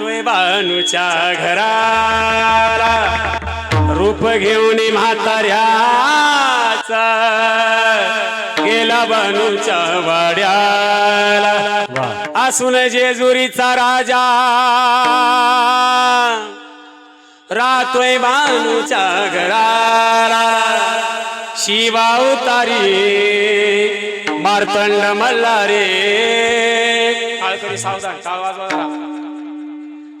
राहतोय बानूच्या घराला. रूप घेऊन म्हाताऱ्याचा. गेला बानूच्या वाड्याला. असून जेजुरीचा राजा. राहतोय बानूच्या घराला. शिवावतारी मार्तंड मल्हारे. काळकरी सावधान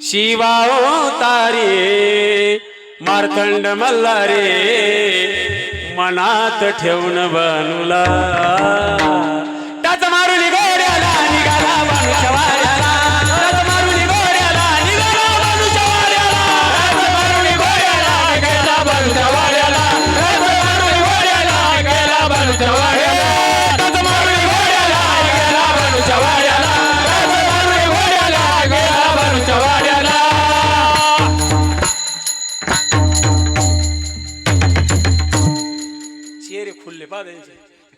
शिवा ओ जरा. शिवावतारी मार्तंड मल्हारे मनात ठेवून बनूला ઘેરે ખુલ્લે બાંધે છે